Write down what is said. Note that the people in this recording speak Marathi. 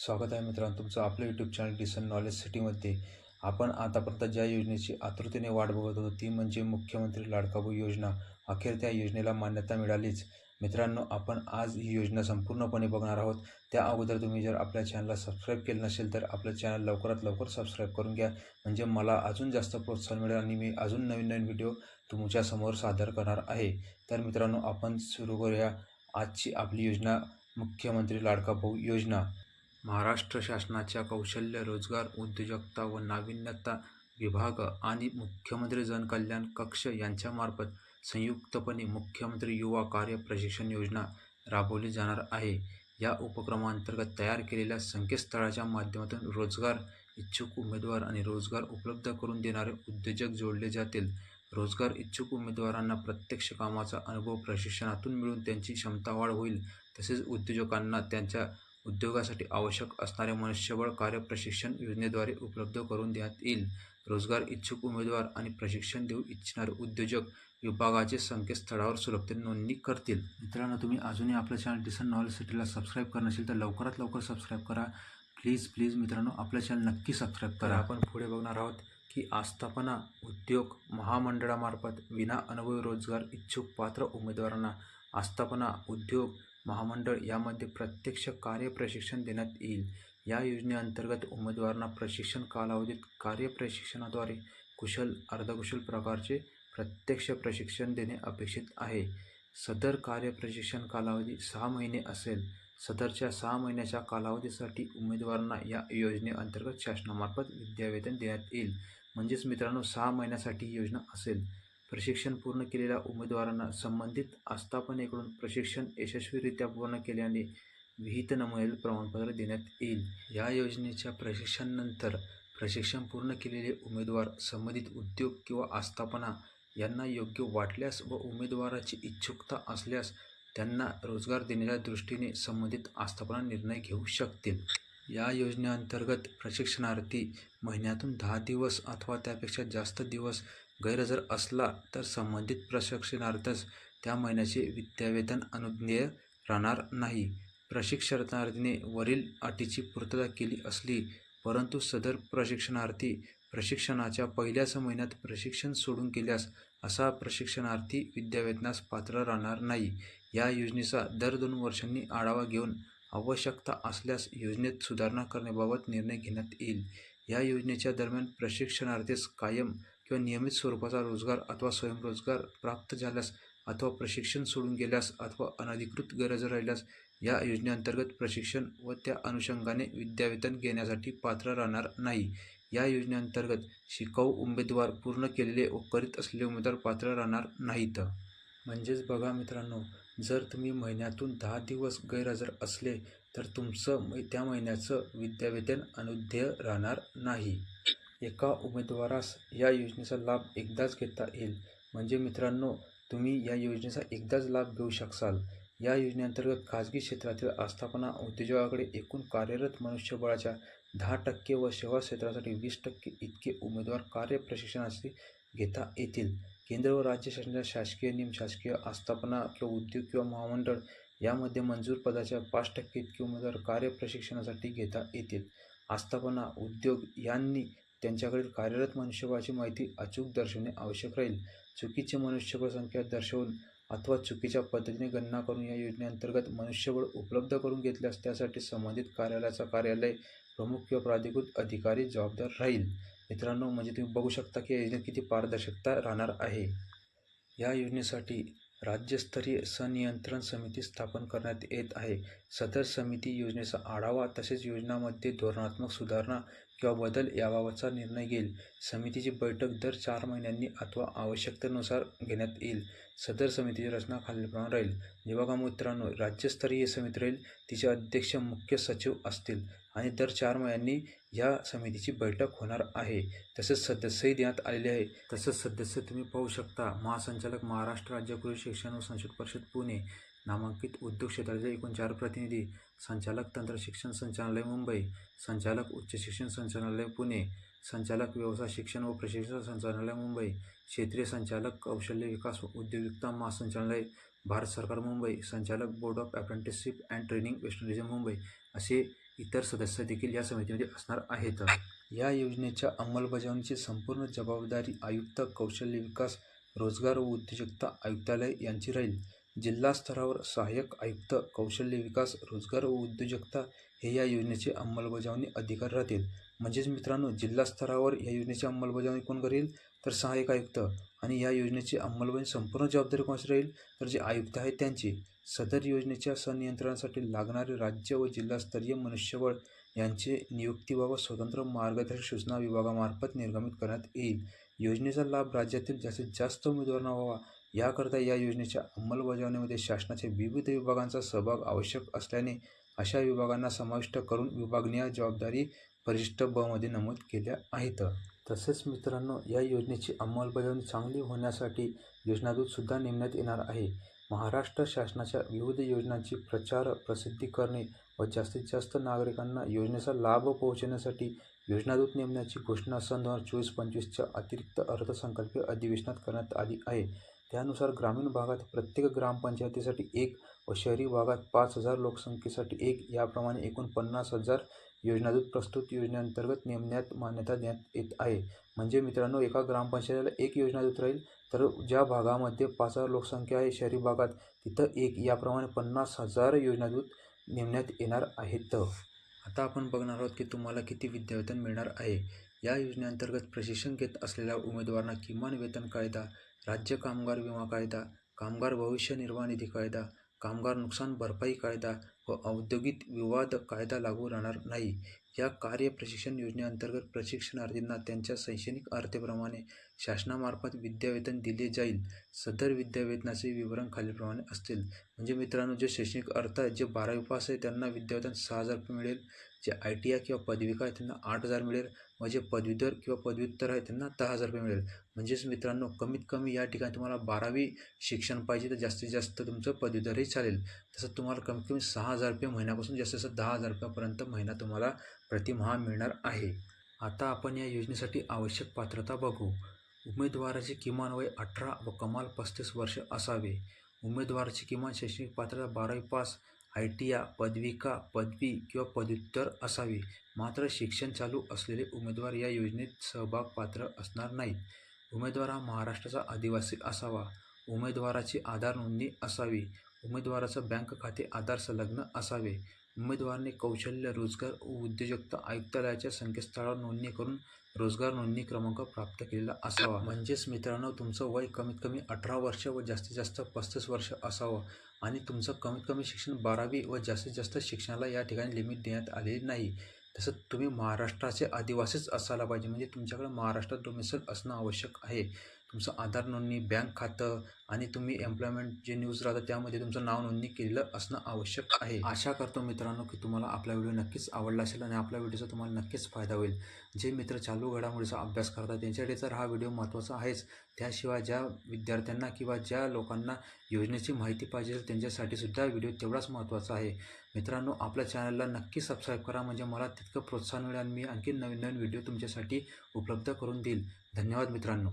स्वागत आहे मित्रांनो तुमचं आपलं यूट्यूब चॅनल डिसन नॉलेज सिटीमध्ये आपण आतापर्यंत ज्या योजनेची आतुरतेने वाट बघत होतो ती म्हणजे मुख्यमंत्री लाडकाबू योजना. अखेर त्या योजनेला मान्यता मिळालीच. मित्रांनो आपण आज ही योजना संपूर्णपणे बघणार आहोत. त्या अगोदर तुम्ही जर आपल्या चॅनलला सबस्क्राईब केलं नसेल तर आपलं चॅनल लवकरात लवकर सबस्क्राईब करून घ्या. म्हणजे मला अजून जास्त प्रोत्साहन मिळेल आणि मी अजून नवीन नवीन व्हिडिओ तुमच्यासमोर सादर करणार आहे. तर मित्रांनो आपण सुरू करूया आजची आपली योजना मुख्यमंत्री लाडका भाऊ योजना. महाराष्ट्र शासनाच्या कौशल्य रोजगार उद्योजकता व नाविन्यता विभाग आणि मुख्यमंत्री जनकल्याण कक्ष यांच्यामार्फत संयुक्तपणे मुख्यमंत्री युवा कार्य प्रशिक्षण योजना राबवली जाणार आहे. या उपक्रमांतर्गत तयार केलेल्या संकेतस्थळाच्या माध्यमातून रोजगार इच्छुक उमेदवार आणि रोजगार उपलब्ध करून देणारे उद्योजक जोडले जातील. रोजगार इच्छुक उमेदवारांना प्रत्यक्ष कामाचा अनुभव प्रशिक्षणातून मिळून त्यांची क्षमता वाढ होईल. तसेच उद्योजकांना त्यांच्या उद्योगासाठी आवश्यक असणारे मनुष्यबळ कार्य प्रशिक्षण योजनेद्वारे उपलब्ध करून देण्यात येईल. रोजगार इच्छुक उमेदवार आणि प्रशिक्षण देऊ इच्छिणारे उद्योजक विभागाचे संकेतस्थळावर सुलभतेने नोंदणी करतील. मित्रांनो तुम्ही अजूनही आपलं चॅनल डिसन नॉलेज सिटीला सबस्क्राईब करा असेल तर लवकरात लवकर सबस्क्राईब करा. प्लीज प्लीज मित्रांनो आपलं चॅनल नक्की सबस्क्राईब करा. आपण पुढे बघणार आहोत की आस्थापना उद्योग महामंडळामार्फत विना अनुभवी रोजगार इच्छुक पात्र उमेदवारांना आस्थापना उद्योग महामंडळ यामध्ये प्रत्यक्ष कार्य प्रशिक्षण देण्यात येईल. या योजनेअंतर्गत उमेदवारांना प्रशिक्षण कालावधीत कार्य प्रशिक्षणाद्वारे कुशल अर्धकुशल प्रकारचे प्रत्यक्ष प्रशिक्षण देणे अपेक्षित आहे. सदर कार्य प्रशिक्षण कालावधी सहा महिने असेल. सदरच्या सहा महिन्याच्या कालावधीसाठी उमेदवारांना या योजनेअंतर्गत शासनामार्फत विद्यावेतन देण्यात येईल. म्हणजेच मित्रांनो सहा महिन्यासाठी ही योजना असेल. प्रशिक्षण पूर्ण केलेल्या उमेदवारांना संबंधित आस्थापनेकडून प्रशिक्षण यशस्वीरित्या पूर्ण केल्याने विहित नमुनेल प्रमाणपत्र देण्यात येईल. या योजनेच्या प्रशिक्षणानंतर प्रशिक्षण पूर्ण केलेले उमेदवार संबंधित उद्योग किंवा आस्थापना यांना योग्य वाटल्यास व उमेदवाराची इच्छुकता असल्यास त्यांना रोजगार देण्याच्या दृष्टीने संबंधित आस्थापना निर्णय घेऊ शकतील. या योजनेअंतर्गत प्रशिक्षणार्थी महिन्यातून दहा दिवस अथवा त्यापेक्षा जास्त दिवस गैरहजर असला तर संबंधित प्रशिक्षणार्थीस त्या महिन्याचे विद्यावेतन अनुज्ञेय राहणार नाही. प्रशिक्षणार्थीने वरील अटीची पूर्तता केली असली परंतु सदर प्रशिक्षणार्थी प्रशिक्षणाच्या पहिल्याच महिन्यात प्रशिक्षण सोडून केल्यास असा प्रशिक्षणार्थी विद्यावेतनास पात्र राहणार नाही. या योजनेचा दर दोन वर्षांनी आढावा घेऊन आवश्यकता असल्यास योजनेत सुधारणा करण्याबाबत निर्णय घेण्यात येईल. या योजनेच्या दरम्यान प्रशिक्षणार्थीस कायम किंवा नियमित स्वरूपाचा रोजगार अथवा स्वयंरोजगार प्राप्त झाल्यास अथवा प्रशिक्षण सोडून गेल्यास अथवा अनधिकृत गरज राहिल्यास या योजनेअंतर्गत प्रशिक्षण व त्या अनुषंगाने विद्यावेतन घेण्यासाठी पात्र राहणार नाही. या योजनेअंतर्गत शिकाऊ उमेदवार पूर्ण केलेले व करीत असलेले उमेदवार पात्र राहणार नाहीत. म्हणजेच बघा मित्रांनो जर तुम्ही महिन्यातून दहा दिवस गैरहजर असले तर तुमचं त्या महिन्याचं विद्यावेतन अनुध्येय राहणार नाही. एका उमेदवारास या योजनेचा लाभ एकदाच घेता येईल. म्हणजे मित्रांनो तुम्ही या योजनेचा एकदाच लाभ घेऊ शकाल या योजनेअंतर्गत खाजगी क्षेत्रातील आस्थापना उद्योजकाकडे एकूण कार्यरत मनुष्यबळाच्या दहा टक्के व सेवा क्षेत्रासाठी वीस टक्के इतके उमेदवार कार्य प्रशिक्षणासाठी घेता येतील. केंद्र व राज्य शासनाच्या शासकीय निम शासकीय आस्थापना किंवा उद्योग किंवा महामंडळ यामध्ये मंजूर पदाच्या पाच टक्के इतके उमेदवार कार्य प्रशिक्षणासाठी घेता येतील. आस्थापना उद्योग यांनी त्यांच्याकडील कार्यरत मनुष्यबळाची माहिती अचूक दर्शवणे आवश्यक राहील. चुकीचे मनुष्यबळ संख्या दर्शवून अथवा चुकीच्या पद्धतीने गणना करून या योजनेअंतर्गत मनुष्यबळ उपलब्ध करून घेतल्यास त्यासाठी संबंधित कार्यालयाचा कार्यालय प्रमुख किंवा प्राधिकृत अधिकारी जबाबदार राहील. मित्रांनो म्हणजे तुम्ही बघू शकता की या योजनेत किती पारदर्शकता राहणार आहे. या योजनेसाठी राज्यस्तरीय सनियंत्रण समिती स्थापन करण्यात येत आहे. सदर समिती योजनेचा आढावा तसेच योजनामध्ये धोरणात्मक सुधारणा किंवा बदल याबाबतचा निर्णय घेईल. समितीची बैठक दर चार महिन्यांनी अथवा आवश्यकतेनुसार घेण्यात येईल. सदर समितीची रचना खालीलप्रमाणे राहील. जे मित्रांनो राज्यस्तरीय समिती राहील. तिचे अध्यक्ष मुख्य सचिव असतील आणि दर चार महिन्यांनी या समितीची बैठक होणार आहे. तसेच सदस्यही देण्यात आलेले आहे. तसंच सदस्य तुम्ही पाहू शकता. महासंचालक महाराष्ट्र राज्य कृषी शिक्षण व संशोधन परिषद पुणे. नामांकित उद्योग क्षेत्राचे एकूण चार प्रतिनिधी. संचालक तंत्र शिक्षण संचालनालय मुंबई संचालक उच्च शिक्षण संचालनालय पुणे संचालक व्यवसाय शिक्षण व प्रशिक्षण संचालनालय मुंबई क्षेत्रीय संचालक कौशल्य विकास व उद्योजकता महासंचालनालय भारत सरकार मुंबई संचालक board of apprenticeship and training west region Mumbai असे इतर सदस्य देखील या समितीमध्ये असणार आहेत. या योजनेच्या अंमलबजावणीची संपूर्ण जबाबदारी आयुक्त कौशल्य विकास रोजगार व उद्योजकता आयुक्तालय यांची राहील. जिल्हा स्तरावर सहाय्यक आयुक्त कौशल्य विकास रोजगार व उद्योजकता हे या योजनेचे अंमलबजावणी अधिकार राहतील. म्हणजेच मित्रांनो जिल्हा स्तरावर या योजनेची अंमलबजावणी कोण करेल? तर सहाय्यक आयुक्त. आणि या योजनेची अंमलबजावणी संपूर्ण जबाबदारी कोणाची राहील? तर जे आयुक्त आहेत त्यांची. सदर योजनेच्या संनियंत्रणासाठी लागणारे राज्य व जिल्हास्तरीय मनुष्यबळ यांचे नियुक्तीबाबत स्वतंत्र मार्गदर्शक सूचना विभागामार्फत निर्गमित करण्यात येईल. योजनेचा लाभ राज्यातील जास्तीत जास्त उमेदवारांना व्हावा याकरता या योजनेच्या अंमलबजावणीमध्ये शासनाच्या विविध विभागांचा सहभाग आवश्यक असल्याने अशा विभागांना समाविष्ट करून विभागनीय जबाबदारी परिशिष्ट ब मध्ये नमूद केल्या आहेत. तसेच मित्रांनो या योजनेची अंमलबजावणी चांगली होण्यासाठी योजनादूतसुद्धा नेमण्यात येणार आहे. महाराष्ट्र शासनाच्या विविध योजनांची प्रचार प्रसिद्धी करणे व जास्तीत जास्त नागरिकांना योजनेचा लाभ पोहोचवण्यासाठी योजनादूत नेमण्याची घोषणा सन दोन हजार चोवीस पंचवीसच्या अतिरिक्त अर्थसंकल्पीय अधिवेशनात करण्यात आली आहे. त्यानुसार ग्रामीण भागात प्रत्येक ग्रामपंचायतीसाठी एक व शहरी भागात पाच हजार लोकसंख्येसाठी एक याप्रमाणे एकूण पन्नास हजार योजनादूत प्रस्तुत योजनेअंतर्गत नेमण्यात मान्यता देण्यात येत आहे. म्हणजे मित्रांनो एका ग्रामपंचायतीला एक योजनादूत राहील तर ज्या भागामध्ये पाच हजार लोकसंख्या आहे शहरी भागात तिथं एक याप्रमाणे पन्नास हजार योजनादूत नेमण्यात येणार आहेत. आता आपण बघणार आहोत की तुम्हाला किती विद्यावेतन मिळणार आहे. या योजनेअंतर्गत प्रशिक्षण घेत असलेल्या उमेदवारांना किमान वेतन कायदा राज्य कामगार विमा कायदा कामगार भविष्य निर्वाह निधी कायदा कामगार नुकसान भरपाई कायदा व औद्योगिक विवाद कायदा लागू राहणार नाही. या कार्य प्रशिक्षण योजनेअंतर्गत प्रशिक्षणार्थींना त्यांच्या शैक्षणिक अर्थेप्रमाणे शासनामार्फत विद्यावेतन दिले जाईल. सदर विद्यावेतनाचे विवरण खालीलप्रमाणे असतील. म्हणजे मित्रांनो जे शैक्षणिक अर्थ आहे जे बारावी पास आहे त्यांना विद्यावेतन सहा हजार रुपये मिळेल. जे आय टी आय किंवा पदविका आहे त्यांना आठ हजार मिळेल. व जे पदवीधर किंवा पदव्युत्तर आहे त्यांना दहा हजार रुपये मिळेल. म्हणजेच मित्रांनो कमीत कमी या ठिकाणी तुम्हाला बारावी शिक्षण पाहिजे तर जास्तीत जास्त तुमचं पदवीधरही चालेल. तसं तुम्हाला कमीत कमी सहा हजार रुपये महिन्यापासून जास्तीत जास्त दहा हजार रुपयापर्यंत महिना तुम्हाला प्रतिमहा मिळणार आहे. आता आपण या योजनेसाठी आवश्यक पात्रता बघू. उमेदवाराचे किमान वय अठरा व कमाल पस्तीस वर्ष असावे. उमेदवाराची किमान शैक्षणिक पात्रता बारावी पास आय टी या पदविका पदवी किंवा पदव्युत्तर असावी. मात्र शिक्षण चालू असलेले उमेदवार या योजनेत सहभाग पात्र असणार नाहीत. उमेदवार हा महाराष्ट्राचा आदिवासी असावा. उमेदवाराची आधार नोंदणी असावी. उमेदवाराचं बँक खाते आधार संलग्न असावे. उमेदवाराने कौशल्य रोजगार व उद्योजकता आयुक्तालयाच्या संकेतस्थळावर नोंदणी करून रोजगार नोंदणी क्रमांक प्राप्त केलेला असावा. म्हणजेच मित्रांनो तुमचं वय कमीत कमी अठरा वर्ष व जास्तीत जास्त पस्तीस वर्ष असावं आणि तुमचं कमीत कमी शिक्षण बारावी व जास्तीत जास्त शिक्षणाला या ठिकाणी लिमिट देण्यात आलेली नाही. तसं तुम्ही महाराष्ट्राचे आदिवासीच असायला पाहिजे. म्हणजे तुमच्याकडे महाराष्ट्रात डोमिसल असणं आवश्यक आहे. तुमचं आधार नोंदणी बँक खातं आणि तुम्ही एम्प्लॉयमेंट जे न्यूज राहतं त्यामध्ये तुमचं नाव नोंदणी केलेलं असणं आवश्यक आहे. आशा करतो मित्रांनो की तुम्हाला आपला व्हिडिओ नक्कीच आवडला असेल आणि आपल्या व्हिडिओचा तुम्हाला नक्कीच फायदा होईल. जे मित्र चालू घडामोडीचा अभ्यास करतात त्यांच्यासाठी तर हा व्हिडिओ महत्त्वाचा आहेच. त्याशिवाय ज्या विद्यार्थ्यांना किंवा ज्या लोकांना योजनेची माहिती पाहिजे असेल त्यांच्यासाठी सुद्धा व्हिडिओ तेवढाच महत्त्वाचा आहे. मित्रांनो आपल्या चॅनलला नक्की सबस्क्राईब करा. म्हणजे मला तितकं प्रोत्साहन मिळेल आणि मी आणखी नवीन नवीन व्हिडिओ तुमच्यासाठी उपलब्ध करून देईल. धन्यवाद मित्रांनो.